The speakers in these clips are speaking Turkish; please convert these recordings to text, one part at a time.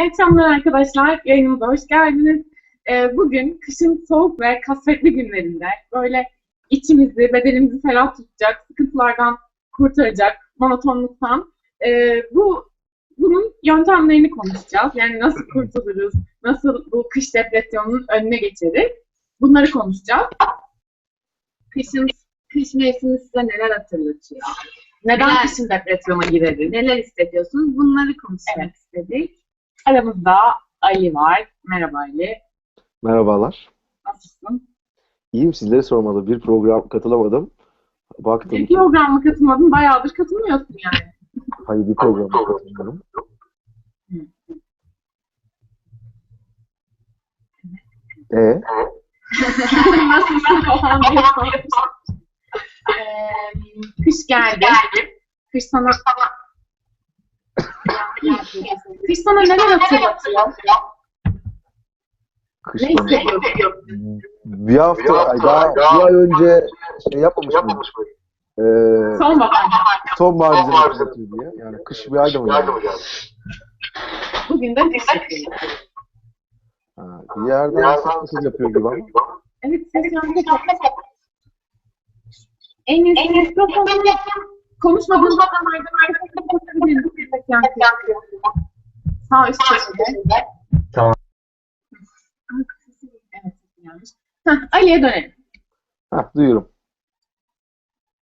İyi akşamlar arkadaşlar. Yayınımıza hoş geldiniz. Ee, bugün kışın soğuk ve kasvetli günlerinde böyle içimizi, bedenimizi ferah tutacak, sıkıntılardan kurtaracak, monotonluktan e, bu bunun yöntemlerini konuşacağız. Yani nasıl kurtuluruz, nasıl bu kış depresyonunun önüne geçeriz. Bunları konuşacağız. Kışın, kış mevsimi size neler hatırlatıyor? Neden Neler? kışın depresyona gireriz? Neler hissediyorsunuz? Bunları konuşmak Evet. istedik. Aramızda Ali var. Merhaba Ali. Merhabalar. Nasılsın? İyiyim sizleri sormalı. Bir program katılamadım. Baktım Bir ki programa katılmadın. Bayağıdır katılmıyorsun yani. hayır bir programa katılmıyorum. E Nasılsın falan diye. Ee, kış geldi. Kış sana... Kış sana neler hatırlatıyor? kış Ne sonu. hissediyorsun? Bir hafta, ay daha bir ay önce şey yapmamış mıydım? Ee, Sonbahar. sonbahar bize hatırlatıyor diye. Yani kış bir ayda mı geldi? Bugün de kış yapıyor. Ha, bir yerden sessiz yapıyor gibi ama. Evet, ses yankı çok. En iyisi mikrofonu konuşmadığın zamanlarda. Sağ üst köşede. Tamam. Evet, yanlış. Heh, Ali'ye dönelim. Heh, duyuyorum.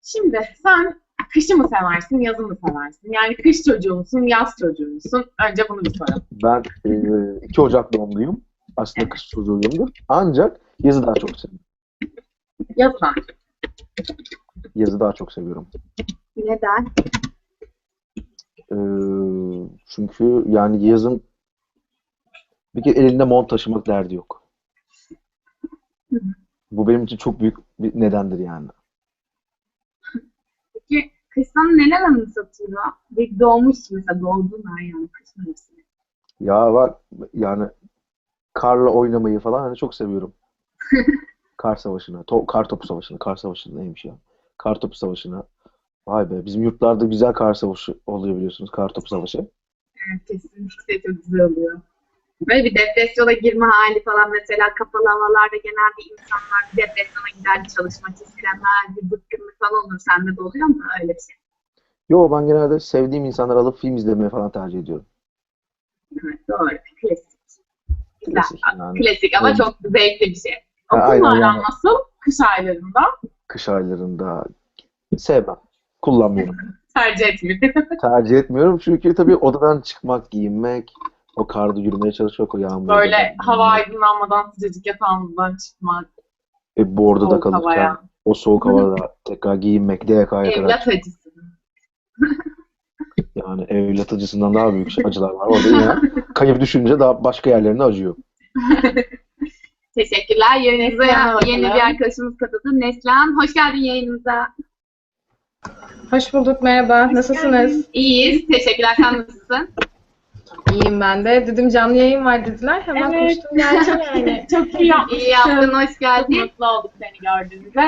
Şimdi sen kışı mı seversin, yazı mı seversin? Yani kış çocuğu musun, yaz çocuğu musun? Önce bunu bir soralım. Ben e, 2 Ocak doğumluyum. Aslında kış çocuğuyumdur. Ancak yazı daha çok seviyorum. Yazdan. Yazı daha çok seviyorum. Neden? Ee, çünkü yani yazın bir kere elinde mont taşımak derdi yok. Bu benim için çok büyük bir nedendir yani. Peki kış sana neler anımsatıyor? Bir doğmuşsun mesela doğdun yani kış mevsimi. Ya var yani karla oynamayı falan hani çok seviyorum. Kar savaşını, to- kar topu savaşını, kar savaşı neymiş ya? Kar topu savaşını. Vay be bizim yurtlarda güzel kar savaşı oluyor biliyorsunuz. Kar topu savaşı. Evet, kesinlikle çok güzel oluyor. Böyle bir depresyona girme hali falan mesela kapalı havalarda genelde insanlar bir depresyona gider çalışmak istemez, bir bıkkınlık falan olur. Sende de oluyor mu öyle bir şey? Yo ben genelde sevdiğim insanları alıp film izlemeye falan tercih ediyorum. Evet, doğru. Klasik. Güzel. Klasik yani. Klasik ama Evet. çok zevkli bir şey. Ha, Okulla aynen yani. nasıl? Kış aylarında. Kış aylarında sevmem. Kullanmıyorum. Tercih etmiyorum. Tercih etmiyorum çünkü tabii odadan çıkmak, giyinmek, o karda yürümeye çalışmak, o yağmurda. Böyle hava aydınlanmadan sıcacık yatağımızdan çıkmak. E, bu orada da kalırken havaya. o soğuk havada tekrar giyinmek, DK'ya kadar. Evlat acısı. Yani evlat acısından daha büyük acılar var. Orada yine kayıp düşünce daha başka yerlerine acıyor. Teşekkürler. Yayınımıza yeni bir arkadaşımız katıldı. Neslihan, hoş geldin yayınımıza. Hoş bulduk, merhaba. Nasılsınız? İyiyiz. Teşekkürler. Sen nasılsın? İyiyim ben de. Dedim canlı yayın var dediler. Hemen Evet. koştum geldim yani. Çok iyi yapmışsın. İyi yaptın. Hoş Çok geldin. mutlu olduk seni gördüğümüzde.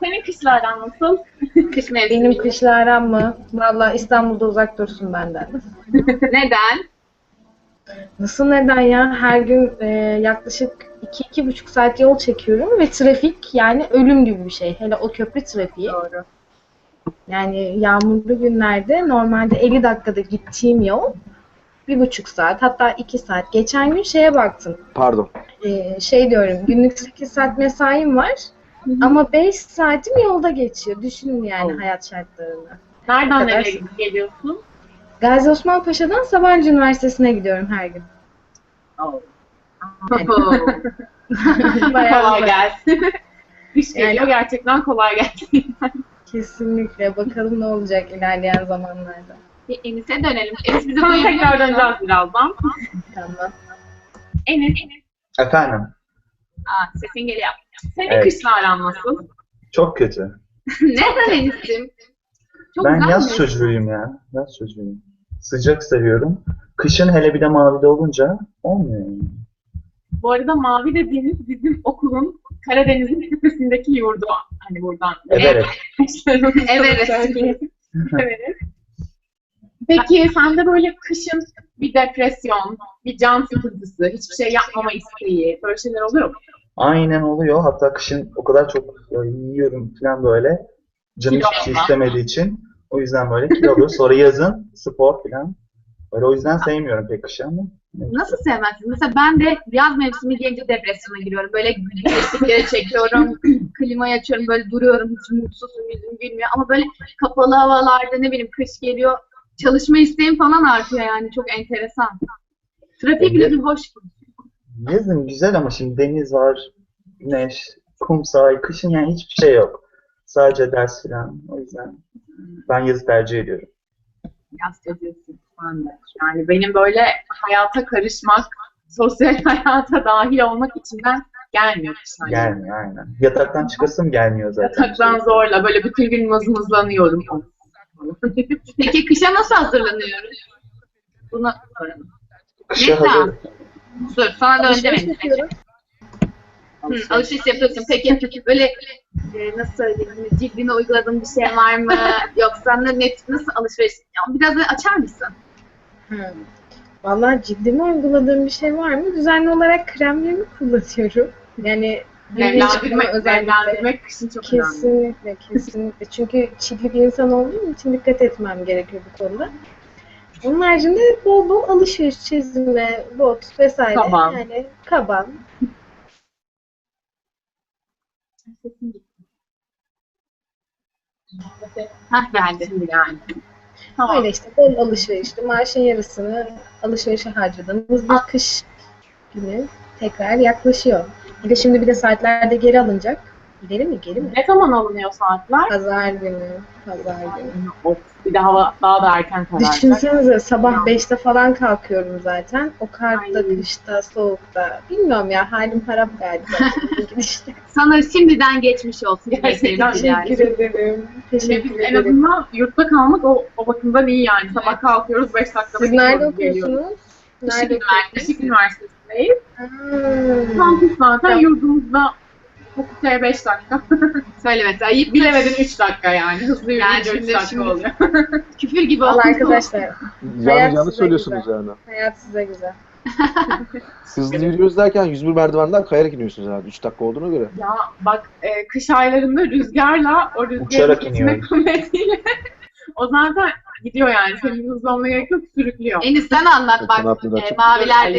Senin kışlardan nasıl? Kış mevsimi. Benim kışla aram mı? Valla İstanbul'da uzak dursun benden. Neden? Nasıl neden ya? Her gün e, yaklaşık 2-2,5 saat yol çekiyorum ve trafik yani ölüm gibi bir şey. Hele o köprü trafiği. Doğru. Yani yağmurlu günlerde normalde 50 dakikada gittiğim yol bir buçuk saat hatta 2 saat. Geçen gün şeye baktım. Pardon. Ee, şey diyorum günlük 8 saat mesaim var ama 5 saatim yolda geçiyor. Düşünün yani Oh. hayat şartlarını. Nereden nereye geliyorsun? Gazi Osman Paşa'dan Sabancı Üniversitesi'ne gidiyorum her gün. Bayağı kolay uzak. gelsin. Yani- geliyor gerçekten kolay gelsin. Kesinlikle. Bakalım ne olacak ilerleyen zamanlarda. Bir Enis'e dönelim. Enis bizi Sana duyabiliyor tekrar musun? döneceğiz birazdan. Tamam. Enes, Enes Efendim, Aa, sesin geliyor. senin Evet. kışla aran nasıl? çok kötü. Neden Enis'cim? Çok ben güzel yaz mi? çocuğuyum ya. Yaz çocuğuyum. Sıcak seviyorum. Kışın hele bir de mavide olunca olmuyor yani. Bu arada Mavi dediğiniz bizim okulun Karadeniz'in tepesindeki yurdu. Hani buradan. Evet. Evet. evet. Peki sen de böyle kışın bir depresyon, bir can sıkıntısı, hiçbir şey yapmama isteği, böyle şeyler oluyor mu? Aynen oluyor. Hatta kışın o kadar çok e, yiyorum falan böyle. Canım hiçbir şey istemediği için. O yüzden böyle kilo alıyor. Sonra yazın spor falan. Öyle o yüzden sevmiyorum pek kışı ama. Nasıl sevmezsin? Mesela ben de yaz mevsimi gelince depresyona giriyorum. Böyle güneşlikleri çekiyorum, klimayı açıyorum, böyle duruyorum, hiç mutsuzum, yüzüm gülmüyor. Ama böyle kapalı havalarda ne bileyim kış geliyor, çalışma isteğim falan artıyor yani. Çok enteresan. Trafik bile bir hoş. Yazın güzel ama şimdi deniz var, güneş, kum sahil. Kışın yani hiçbir şey yok. Sadece ders falan. O yüzden ben yazı tercih ediyorum. Yaz çocuğusun ben de. Yani benim böyle hayata karışmak, sosyal hayata dahil olmak içimden gelmiyor kışın. Gelmiyor aynen. Yataktan çıkasım gelmiyor zaten. Yataktan zorla böyle bütün gün mızmızlanıyorum. Peki kışa nasıl hazırlanıyoruz? Bunu soralım. Kışa hazır. Dur, sana da önce Alışveriş benim. yapıyorum. Hı, alışveriş yapıyorsun. Peki böyle e, nasıl söyleyeyim? hani Cildine uyguladığın bir şey var mı? Yoksa ne, net, nasıl alışveriş? Ya, biraz açar mısın? Hı. Vallahi cildime uyguladığım bir şey var mı? Düzenli olarak kremlerimi kullanıyorum. Yani Nemlendirmek, nemlendirmek kışın çok önemli. Kesinlikle, kesinlikle. Çünkü çilli bir insan olduğum için dikkat etmem gerekiyor bu konuda. Onun haricinde bol bol alışveriş, çizme, bot vesaire. Kaban. Yani kaban. Hah geldi. Şimdi yani. Tamam. Öyle işte bol alışverişli. Maaşın yarısını alışverişe harcadığımız bir kış günü tekrar yaklaşıyor. Bir de şimdi bir de saatler de geri alınacak. Geri mi? Geri mi? Ne zaman alınıyor saatler? Pazar günü. Pazar günü. Of, bir de hava daha da erken kararacak. Düşünsenize sabah 5'te falan kalkıyorum zaten. O karda, Ay. kışta, soğukta. Bilmiyorum ya halim harap galiba. Gidişle. Sana şimdiden geçmiş olsun. Gerçekten. Teşekkür ederim. Teşekkür biz en ederim. azından yurtta kalmak o, o bakımdan iyi yani. Sabah kalkıyoruz 5 dakikada Siz nerede okuyorsunuz? Nerede Üniversitesi, Işık Üniversitesi'ndeyiz. okuyorsunuz? Kampüs zaten yurdumuzda fakülteye 5 dakika. Söyle mesela. Ayıp Bilemedin 3 dakika yani. Hızlı Yani yürüyünce 3 şimdi- dakika şimdi- oluyor. küfür gibi oldu. arkadaşlar. Yanlış size söylüyorsunuz güzel. yani. Hayat size güzel. Hızlı yürüyoruz derken 101 merdivenden kayarak iniyorsunuz herhalde. 3 dakika olduğuna göre. Ya bak e, kış aylarında rüzgarla o rüzgarın içine kuvvetiyle o zaten gidiyor yani. Senin hızlı olmaya gerek yok sürüklüyor. Enis sen anlat bak. E, mavilerde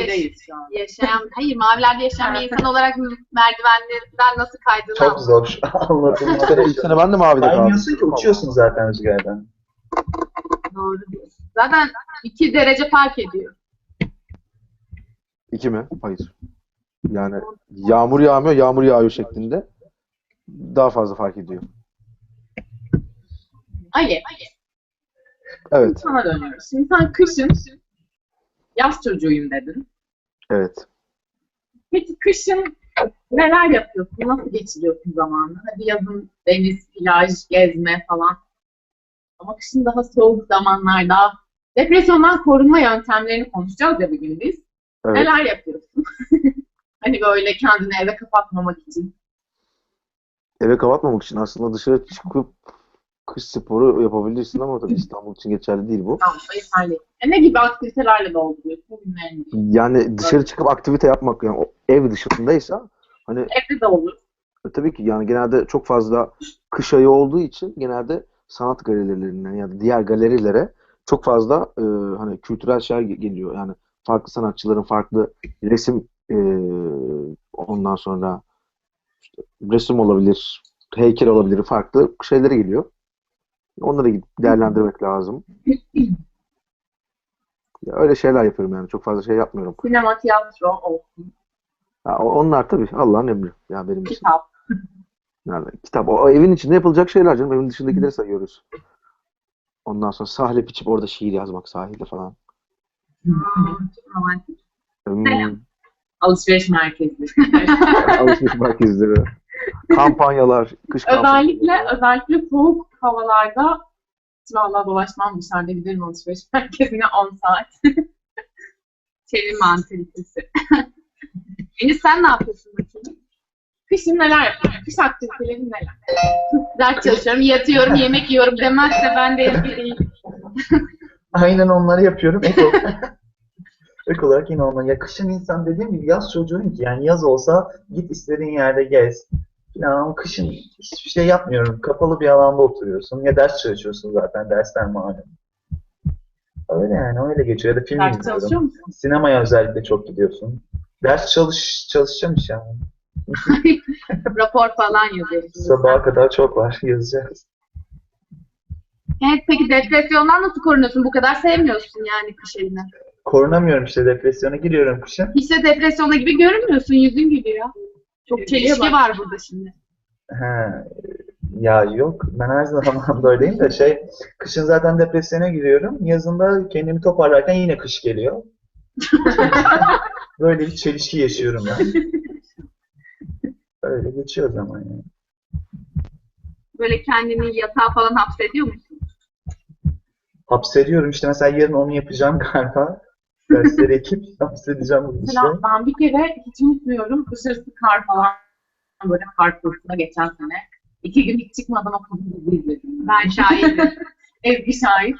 yaşayan, hayır mavilerde yaşayan bir insan olarak merdivenlerden nasıl kaydığını Çok zor. Anlatılmaz. İlk sene, ilk sene ben de mavide kaldım. Kaymıyorsun ki uçuyorsun zaten rüzgardan. Doğru diyorsun. Zaten 2 derece fark ediyor. İki mi? Hayır. Yani yağmur yağmıyor, yağmur yağıyor şeklinde daha fazla fark ediyor. Ali, Evet, sana dönüyoruz. Şimdi sen kışın yaz çocuğuyum dedin. evet. Peki kışın neler yapıyorsun? Nasıl geçiriyorsun zamanını? Hadi yazın deniz, plaj, gezme falan. Ama kışın daha soğuk zamanlarda depresyondan korunma yöntemlerini konuşacağız ya bugün biz. Evet. Neler yapıyorsun? hani böyle kendini eve kapatmamak için. Eve kapatmamak için aslında dışarı çıkıp kış sporu yapabilirsin ama tabii İstanbul için geçerli değil bu. Tamam, yeterli. E ne gibi aktivitelerle dolduruyorsun günlerini? Yani dışarı çıkıp aktivite yapmak yani ev dışındaysa hani Evde de olur. E, Tabii ki yani genelde çok fazla kış ayı olduğu için genelde sanat galerilerine ya da diğer galerilere çok fazla e, hani kültürel şeyler ge- geliyor. Yani farklı sanatçıların farklı resim e, ondan sonra işte resim olabilir, heykel olabilir, farklı şeylere geliyor. Onları gidip değerlendirmek lazım. Ya öyle şeyler yapıyorum yani. Çok fazla şey yapmıyorum. Sinema, tiyatro olsun. Ya onlar tabii Allah'ın emri. Ya benim için. Kitap. Yani kitap. O, o evin içinde yapılacak şeyler canım. Evin dışındakileri sayıyoruz. Ondan sonra sahlep içip orada şiir yazmak sahilde falan. Çok romantik. Hmm. Alışveriş merkezi. alışveriş merkezleri. Kampanyalar, kış özellikle kampanyaları. özellikle soğuk havalarda hiç vallahi dolaşmam dışarıda giderim alışveriş merkezine 10 saat. Çevrim mantalitesi. Enis sen ne yapıyorsun bakayım? Kışın neler yapıyorsun? Kış aktivitelerin neler? Ders çalışıyorum, yatıyorum, yemek yiyorum demezse ben de evde değilim. Aynen onları yapıyorum. Ek, Ilk olarak yine ona yakışan insan dediğim gibi yaz çocuğuyum ki yani yaz olsa git istediğin yerde gez. Ama kışın hiçbir şey yapmıyorum. Kapalı bir alanda oturuyorsun. Ya ders çalışıyorsun zaten. Dersler malum. Öyle yani öyle geçiyor. Ya da film Ders izliyorum. Sinemaya özellikle çok gidiyorsun. Ders çalış çalışacağım yani. Rapor falan yazıyorsun. Sabaha kadar çok var yazacağız. Evet, peki depresyondan nasıl korunuyorsun? Bu kadar sevmiyorsun yani kış. Korunamıyorum işte depresyona giriyorum kışın. Hiç de depresyonda gibi görünmüyorsun. Yüzün gülüyor. Çok çelişki var burada şimdi. He, ya yok ben her zaman böyleyim de şey kışın zaten depresyona giriyorum. Yazında kendimi toparlarken yine kış geliyor. Böyle bir çelişki yaşıyorum ben. Öyle geçiyor zaman yani. Böyle kendini yatağa falan hapsediyor musun? Hapsediyorum işte mesela yarın onu yapacağım galiba. Dersleri ekip hapsedeceğim bu işte. Mesela ben bir kere hiç unutmuyorum dışarısı kar falan böyle kar kursuna geçen sene. İki gün hiç çıkmadan okudum dizi izledim. Ben şahidim. Ezgi şahit.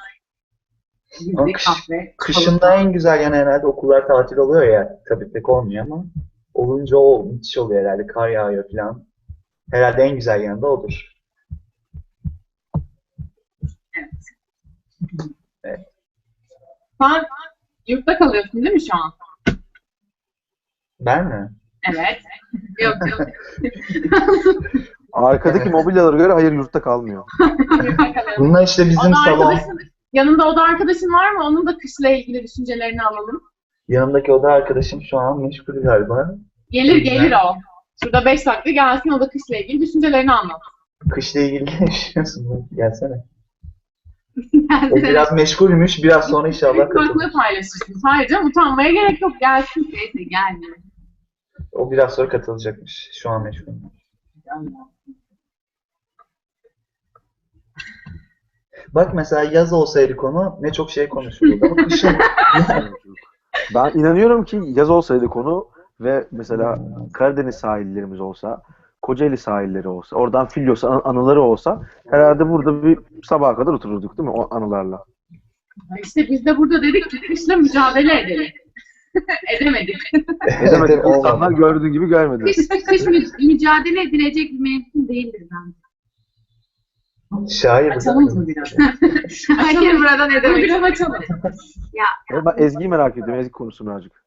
Dizi, kış- kahve. Kışında en güzel yanı herhalde okullar tatil oluyor ya. Tabii pek olmuyor ama olunca o müthiş oluyor herhalde. Kar yağıyor falan. Herhalde en güzel yanı da odur. Sen yurtta kalıyorsun değil mi şu an? Ben mi? Evet. yok yok. Arkadaki mobilyalara göre hayır yurtta kalmıyor. Bunlar işte bizim Oda salon. arkadaşın, yanında oda arkadaşın var mı? Onun da kışla ilgili düşüncelerini alalım. Yanımdaki oda arkadaşım şu an meşgul galiba. Gelir gelir o. Şurada 5 dakika gelsin o da kışla ilgili düşüncelerini anlat. Kışla ilgili ne düşünüyorsun? Gelsene. O biraz meşgulmüş. Biraz sonra inşallah katılır. Farklı paylaşırsın. Sadece utanmaya gerek yok. Gelsin. Neyse gelmiyor. O biraz sonra katılacakmış. Şu an meşgul. Bak mesela yaz olsaydı konu ne çok şey konuşulurdu. Ama kışın Ben inanıyorum ki yaz olsaydı konu ve mesela Karadeniz sahillerimiz olsa, Kocaeli sahilleri olsa, oradan Filyos an- anıları olsa herhalde burada bir sabaha kadar otururduk değil mi o anılarla? İşte biz de burada dedik ki kışla mücadele edelim. Edemedik. Edemedik insanlar gördüğün gibi görmedi. Kış, kış mü- mücadele edilecek bir mevsim değildir bence. Şair bu Açalım mı biraz? Hayır buradan edemeyiz. biraz açalım. Ben Ezgi'yi merak ediyorum. Ezgi konusu birazcık.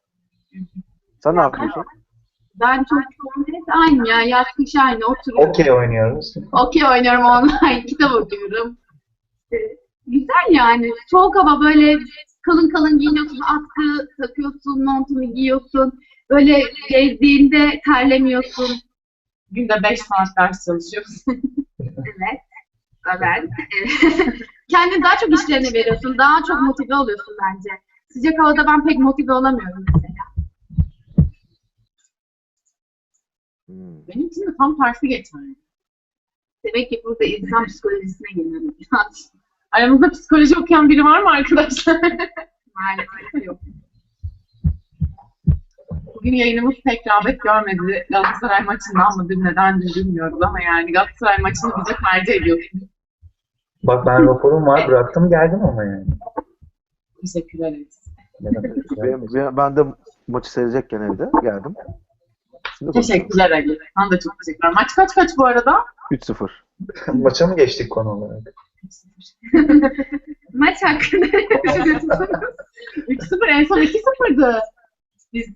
Sen ne yapıyorsun? Ben çok hep aynı ya. Yaz kış aynı. Oturuyorum. Okey oynuyoruz. Okey oynuyorum online. Kitap okuyorum. Ee, Güzel yani. Soğuk hava böyle kalın kalın giyiniyorsun. Atkı takıyorsun. Montunu giyiyorsun. Böyle gezdiğinde terlemiyorsun. Günde 5 saat ders çalışıyorsun. Evet. Evet. Kendini daha çok işlerine veriyorsun. Daha çok motive oluyorsun bence. Sıcak havada ben pek motive olamıyorum mesela. Hmm. Benim için de tam tersi geçerli. Demek ki burada insan psikolojisine geliyorum. Aramızda psikoloji okuyan biri var mı arkadaşlar? Maalesef yok. Bugün yayınımız pek rağbet görmedi. Galatasaray maçından mıdır nedendir bilmiyoruz ama yani Galatasaray maçını bize tercih ediyorsunuz. Bak ben raporum var bıraktım geldim ama yani. Teşekkür ederiz. Ne demek ya. Ben, ben- ben de maçı seyredecekken evde geldim. Şimdi konuşalım. Teşekkürler Ali. Sana da çok teşekkürler. Maç kaç kaç bu arada? 3-0. Maça mı geçtik konu olarak? Maç hakkında 3-0 en son 2-0'dı. Biz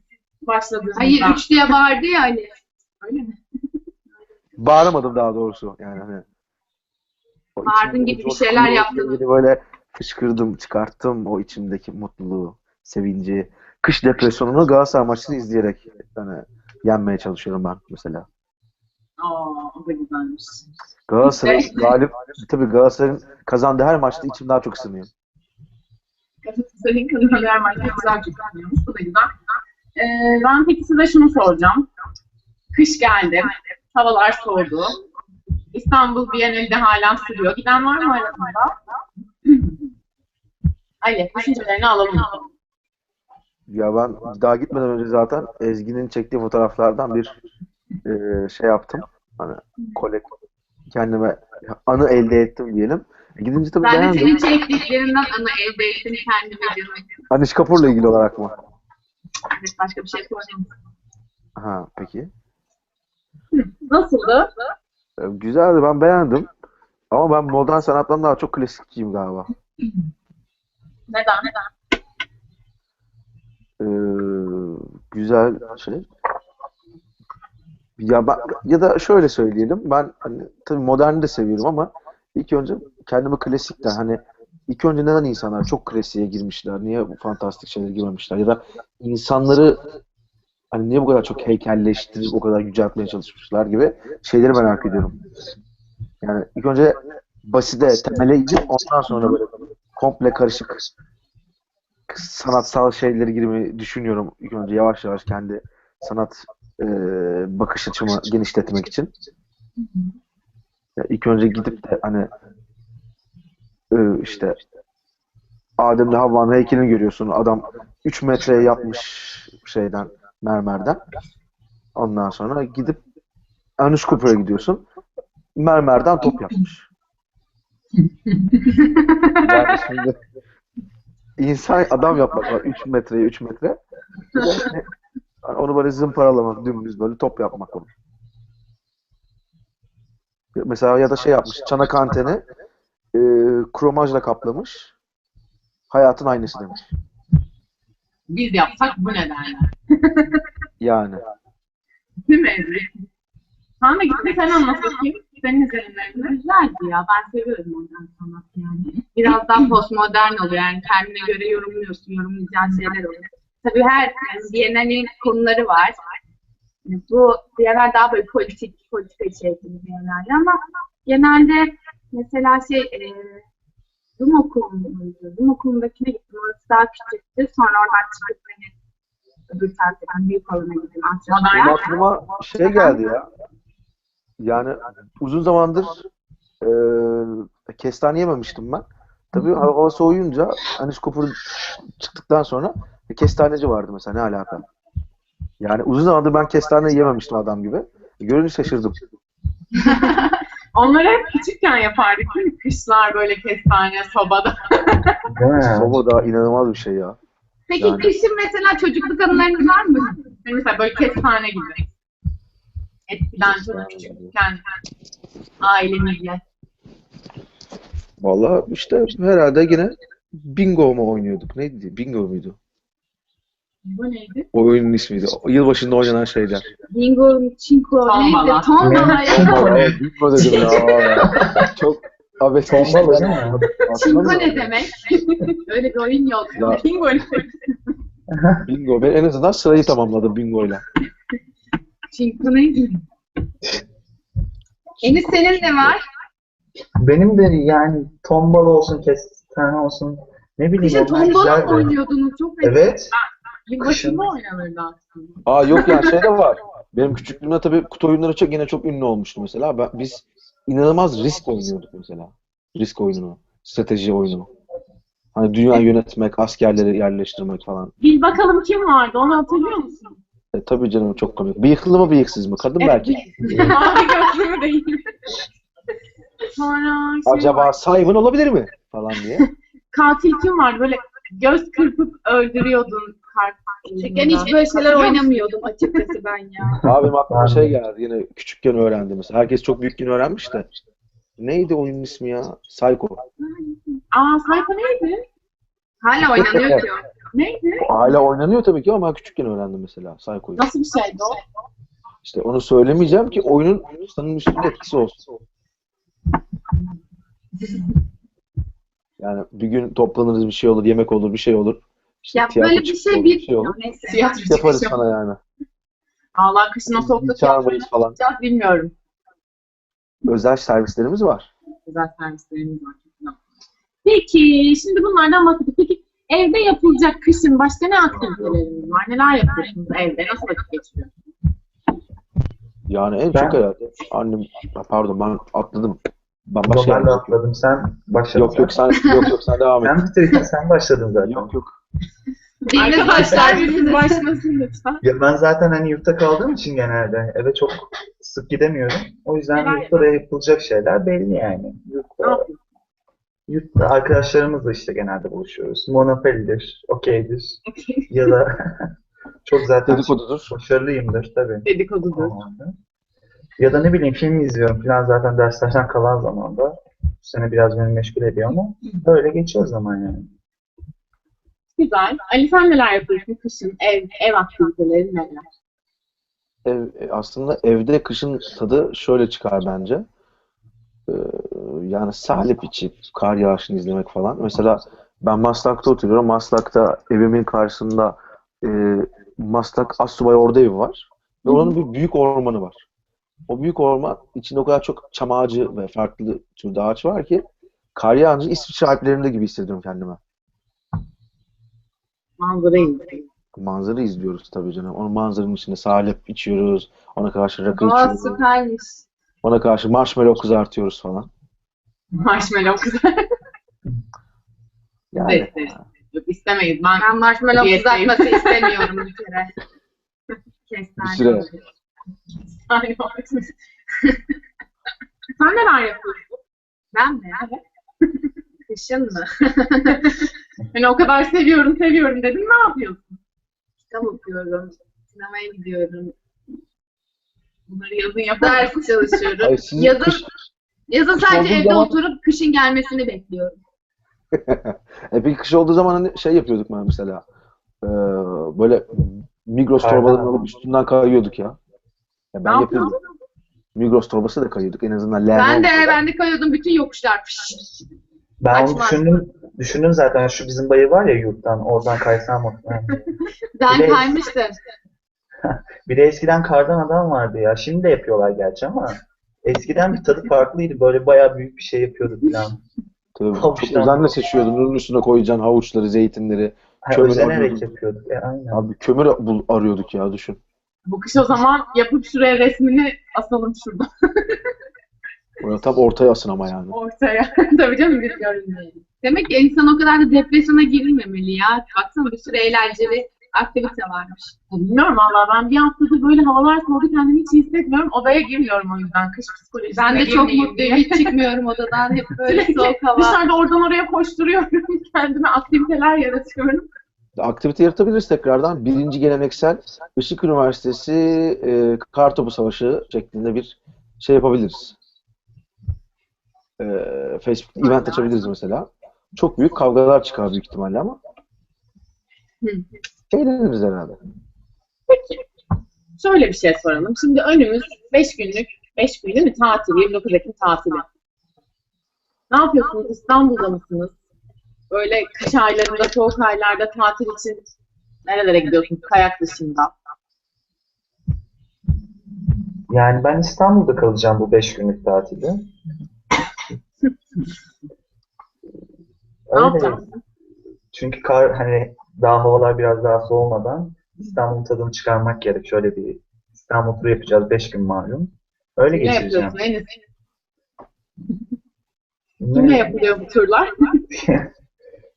başladığımızda. Hayır 3 diye bağırdı ya hani. Öyle mi? Bağıramadım daha doğrusu. Yani hani Bağırdın gibi bir şeyler yaptın. Böyle fışkırdım, çıkarttım o içimdeki mutluluğu, sevinci. Kış depresyonunu Galatasaray maçını izleyerek hani yenmeye çalışıyorum ben mesela. Aa, o da güzelmiş. Galatasaray galip, tabii Galatasaray'ın kazandığı her maçta içim daha çok ısınıyor. Galatasaray'ın kadınları her maçta güzel çıkarıyormuş. Bu da güzel. Ee, ben peki size şunu soracağım. Kış geldi. Havalar soğudu. İstanbul Bienalinde hala sürüyor. Giden var mı arasında? Ali, düşüncelerini alalım. Ya ben daha gitmeden önce zaten Ezgi'nin çektiği fotoğraflardan bir e, şey yaptım. Hani kolek kendime anı elde ettim diyelim. E, Gidince tabii Ben beğendim. senin çektiklerinden anı elde ettim kendime canım. Anish Kapoor'la ilgili olarak mı? Evet, başka bir şey soracağım. Ha peki. Nasıldı? Ee, Güzeldi ben beğendim. Ama ben modern sanattan daha çok klasikçiyim galiba. Neden? Neden? Ee, güzel şey. Ya ben, ya da şöyle söyleyelim. Ben hani tabii moderni de seviyorum ama ilk önce kendimi klasikten hani ilk önce neden insanlar çok klasiğe girmişler? Niye bu fantastik şeylere girmemişler? Ya da insanları hani niye bu kadar çok heykelleştirip o kadar yüceltmeye çalışmışlar gibi şeyleri merak ediyorum. Yani ilk önce basite, temele gidip ondan sonra böyle komple karışık sanatsal şeyleri girmeyi düşünüyorum ilk önce yavaş yavaş kendi sanat e, bakış açımı genişletmek için. Ya ilk önce gidip de hani e, işte Adem'le Havva'nın heykelini görüyorsun. Adam 3 metreye yapmış şeyden, mermerden. Ondan sonra gidip Ernest Cooper'a gidiyorsun. Mermerden top yapmış. Yani şimdi insan adam yapmak var 3 metreye 3 metre. Hani onu böyle zımparalamak, dümdüz böyle top yapmak var. Mesela ya da şey yapmış, çanak anteni e, kromajla kaplamış. Hayatın aynısı demiş. Biz yapsak bu nedenle. Yani. Değil mi? Sen de gittin sen anlat bakayım. Senin üzerinden. Güzeldi ya. Ben seviyorum modern sanat yani. Biraz daha postmodern oluyor. Yani kendine göre yorumluyorsun, yorumlayacağın şeyler oluyor. Tabii her yani Biennale'nin konuları var. Bu Biennale daha böyle politik, politika içerikli Biennale ama genelde mesela şey e, Rum okulundaydı. Rum okulundakine gittim. Orası daha küçüktü. Sonra oradan çıkıp beni öbür taraftan büyük alana gittim. Antrenörler. aklıma şey geldi ya. Yani uzun zamandır e, kestane yememiştim ben. Tabii hava hava soğuyunca Anish Cooper çıktıktan sonra bir kestaneci vardı mesela ne alaka? Yani uzun zamandır ben kestane yememiştim adam gibi. Görünce şaşırdım. Onları hep küçükken yapardık değil mi? Kışlar böyle kestane, sobada. Değil mi? Soba da inanılmaz bir şey ya. Peki Yani- kışın mesela çocukluk anılarınız var mı? Hani mesela böyle kestane gibi. Çok Kestane küçükken ailemizle. Vallahi işte herhalde yine bingo mu oynuyorduk? Neydi? Bingo muydu? Bu neydi? O oyunun ismiydi. O Yılbaşında oynanan şeyler. Bingo, çinko, neydi? Tombala. Tombala. Evet, bingo dedim ya. Çok abes Tombala değil mi? Çinko ne demek? Öyle bir oyun yok. Ya. Bingo ne? Bingo. Ben en azından sırayı tamamladım bingoyla. Çinko neydi? Enis senin ne var? Benim de yani tombala olsun, kestane olsun. Ne bileyim Kışın tombala mı oynuyordunuz? Çok Evet. Yılbaşında oynanırdı aslında. Aa yok yani şey de var. Benim küçüklüğümde tabii kutu oyunları çok yine çok ünlü olmuştu mesela. Ben, biz inanılmaz risk oynuyorduk mesela. Risk oyununu. Strateji oyunu. Hani dünya yönetmek, askerleri yerleştirmek falan. Bil bakalım kim vardı onu hatırlıyor musun? E, tabii canım çok komik. Bıyıklı mı bıyıksız mı? Kadın belki. Mavi gözlü mü değil mi? Sonra şey Acaba Simon olabilir mi? Falan diye. katil kim vardı? Böyle göz kırpıp öldürüyordun kart. Küçükken hiç böyle şeyler oynamıyordum açıkçası ben ya. Abi benim aklıma şey geldi. Yine küçükken öğrendim mesela. Herkes çok büyükken öğrenmiş de. Neydi oyunun ismi ya? Psycho. Aa sayfa neydi? Hala oynanıyor ki o. Neydi? Hala oynanıyor tabii ki ama ben küçükken öğrendim mesela Psycho'yu. Nasıl bir şeydi o? İşte onu söylemeyeceğim ki oyunun insanın üstünde etkisi olsun. Yani bir gün toplanırız bir şey olur, yemek olur, bir şey olur. İşte Ya böyle bir şey olur, bir... bir şey olur. Neyse. Tiyatro Yaparız çıkışı. sana yani. Allah kışın o soğukta Çağırmayız falan. bilmiyorum. Özel servislerimiz var. Güzel servislerimiz var. Peki şimdi bunlardan bahsettik. Peki evde yapılacak kışın başka ne aktiviteleriniz var? Neler yapıyorsunuz evde? Nasıl vakit geçiriyorsunuz? Yani en Ben- çok herhalde annem, pardon ben atladım. Ben başka ben de atladım. Sen başladın. Yok yok sen yok yok sen devam et. Sen bitirdin, sen başladın zaten. Yok yok. Biriniz başlar, biriniz başlasın lütfen. Ya ben zaten hani yurtta kaldığım için genelde eve çok sık gidemiyorum. O yüzden Neler yurtta da yapılacak şeyler belli yani. Ne Yurtta, yapıyorsun? Yurtta arkadaşlarımızla işte genelde buluşuyoruz. Monopoly'dir, okeydir ya da Çok zaten Dedikodudur. başarılıyımdır tabii. Dedikodudur. Tamamdır. Ya da ne bileyim film izliyorum falan zaten derslerden kalan zamanda. Bu sene biraz beni meşgul ediyor ama öyle geçiyor zaman yani. Güzel. Ali sen neler yapıyorsun kışın? Ev, ev aktiviteleri neler? Ev, e, aslında evde kışın tadı şöyle çıkar bence. Ee, yani salep içip kar yağışını izlemek falan. Mesela ben Maslak'ta oturuyorum. Maslak'ta evimin karşısında e, Maslak Assubay Ordu evi var. Ve oranın bir büyük ormanı var. O büyük orman içinde o kadar çok çam ağacı ve farklı türde ağaç var ki kar yağınca İsviçre Alplerinde gibi hissediyorum kendime. Manzarayı izleyin. Manzara izliyoruz tabii canım. Onun manzaranın içinde salep içiyoruz. Ona karşı rakı Aa içiyoruz. süpermiş. Ona karşı marshmallow kızartıyoruz falan. Marshmallow kızar. Yani Evet, evet. Yok istemeyiz. Ben Ben marshmallow kızartması istemiyorum bir kere. Kestane. Bir süre. Aynen. Sen neler yapıyorsun? Ben mi? Kışın mı? Hani o kadar seviyorum seviyorum dedim ne yapıyorsun? Kitap okuyorum. Sinemaya gidiyorum. Bunları yazın. Ders çalışıyorum. Ay, sizin Yazın, kış- yazın sadece evde zaman- oturup kışın gelmesini bekliyorum. e peki kış olduğu zaman hani şey yapıyorduk ben mesela. Ee, böyle Migros Kardan torbalarını alıp üstünden kayıyorduk ya. ya Ne ben yapıyordum. Migros torbası da kayıyorduk en azından. leğen Ben de olmasa da. ben de kayıyordum bütün yokuşlar. Fış. Ben onu Açmaz. düşündüm, düşündüm zaten şu bizim bayı var ya yurttan oradan kaysam mı? Ben Bir de- kaymıştım. Bir de eskiden kardan adam vardı ya. Şimdi de yapıyorlar gerçi ama eskiden bir tadı farklıydı. Böyle bayağı büyük bir şey yapıyordu falan. Tabii, çok Havuçtan. özenle seçiyordun. Onun üstüne koyacaksın havuçları, zeytinleri. Ha, Kömür özenerek arıyorduk. yapıyorduk. E, aynen. Abi kömür bul arıyorduk ya düşün. Bu kış o zaman yapıp şuraya resmini asalım şurada Oraya tam ortaya asın ama yani. ortaya. Tabii canım biz görünmeyelim. Demek ki insan o kadar da depresyona girilmemeli ya. Baksana bir sürü eğlenceli aktivite varmış. Bilmiyorum valla ben bir haftadır böyle havalar soğudu kendimi hiç iyi hissetmiyorum. Odaya girmiyorum o yüzden kış psikolojisine Ben de çok mutluyum. diye. Hiç çıkmıyorum odadan. Hep böyle soğuk hava. Dışarıda oradan oraya koşturuyorum. Kendime aktiviteler yaratıyorum. Aktivite yaratabiliriz tekrardan. Birinci geleneksel Işık Üniversitesi e, Kartopu Savaşı şeklinde bir şey yapabiliriz. E, Facebook event açabiliriz mesela. Çok büyük kavgalar çıkar büyük ihtimalle ama Hı. Eğleniriz herhalde. Peki. Şöyle bir şey soralım. Şimdi önümüz 5 günlük, 5 gün değil mi? Tatil, 29 Ekim tatili. Ne yapıyorsunuz? İstanbul'da mısınız? Böyle kış aylarında, soğuk aylarda tatil için nerelere gidiyorsunuz? Kayak dışında. Yani ben İstanbul'da kalacağım bu 5 günlük tatilde. Öyle. Çünkü kar hani daha havalar biraz daha soğumadan İstanbul'un tadını çıkarmak gerek. Şöyle bir İstanbul turu yapacağız 5 gün malum. Öyle Ne geçireceğim. yapıyorsun Enes? Ne- Kimle yapılıyor bu turlar?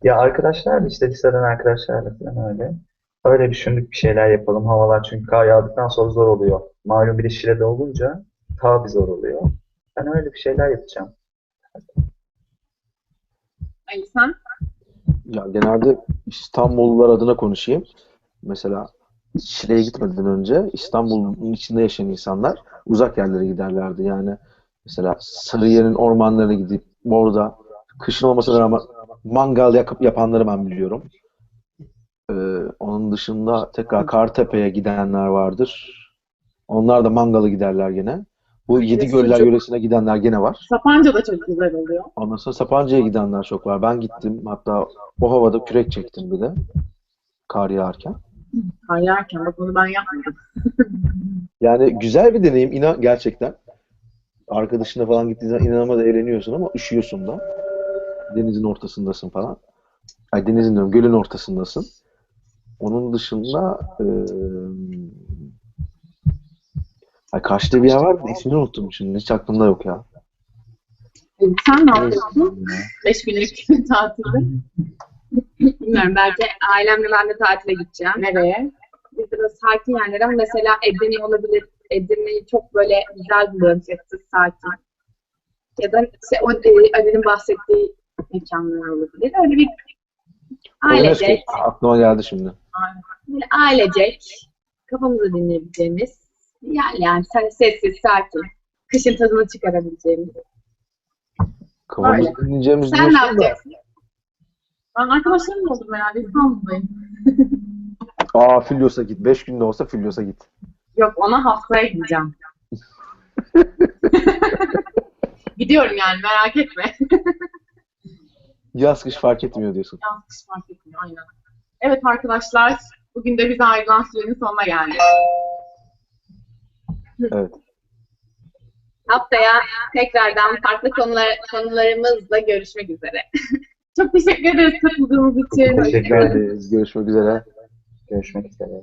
Ya arkadaşlarla işte liseden arkadaşlarla falan öyle. Öyle düşündük bir şeyler yapalım. Havalar çünkü kar yağdıktan sonra zor oluyor. Malum bir de Şile'de olunca daha bir zor oluyor. Ben öyle bir şeyler yapacağım. Ali sen? Ya genelde İstanbullular adına konuşayım. Mesela Şile'ye gitmeden önce İstanbul'un içinde yaşayan insanlar uzak yerlere giderlerdi. Yani mesela Sarıyer'in ormanlarına gidip orada kışın olmasına rağmen mangal yakıp yapanları ben biliyorum. Ee, onun dışında tekrar Kartepe'ye gidenler vardır. Onlar da mangala giderler gene. Bu Yedi Göller yöresine gidenler gene var. Sapanca da çok güzel oluyor. Ondan sonra Sapanca'ya gidenler çok var. Ben gittim. Hatta o havada kürek çektim bir de. Kar yağarken. Kar yağarken bak onu ben yapmadım. Yani güzel bir deneyim inan gerçekten. Arkadaşına falan gittiğin zaman inanılmaz eğleniyorsun ama üşüyorsun da. Denizin ortasındasın falan. Ay denizin diyorum, gölün ortasındasın. Onun dışında eee ay Kaş'ta bir yer var da ismini unuttum şimdi. Hiç aklımda yok ya. Sen ne yapıyorsun? 5 günlük tatilde. Bilmiyorum belki ailemle ben de tatile gideceğim. Nereye? Biz de böyle sakin yerler ama mesela Edirne olabilir. Edirne'yi çok böyle güzel buluyorum sessiz sakin. Ya da işte o e, Ali'nin bahsettiği mekanlar olabilir. Öyle bir ailecek, aklıma geldi şimdi. böyle ailecek kafamızı dinleyebileceğimiz yani, yani se- sessiz, sakin, kışın tadını çıkarabileceğimiz. Kafamızı Öyle. dinleyeceğimiz Sen ne diyorsun da yapacaksın? Ben arkadaşlarımla oldum herhalde İstanbul'dayım. aa Filyos'a git. 5 günde olsa Filyos'a git. Yok ona haftaya gideceğim. Gidiyorum yani merak etme. Yaz kış fark etmiyor diyorsun. Yalnız kış fark etmiyor aynen. Evet arkadaşlar bugün de bize ayrılan sürenin sonuna geldik. Evet. Haftaya tekrardan farklı konular, konularımızla görüşmek üzere. Çok teşekkür ederiz katıldığınız için. Teşekkür Teşekkür ederiz. Görüşmek üzere. Görüşmek üzere.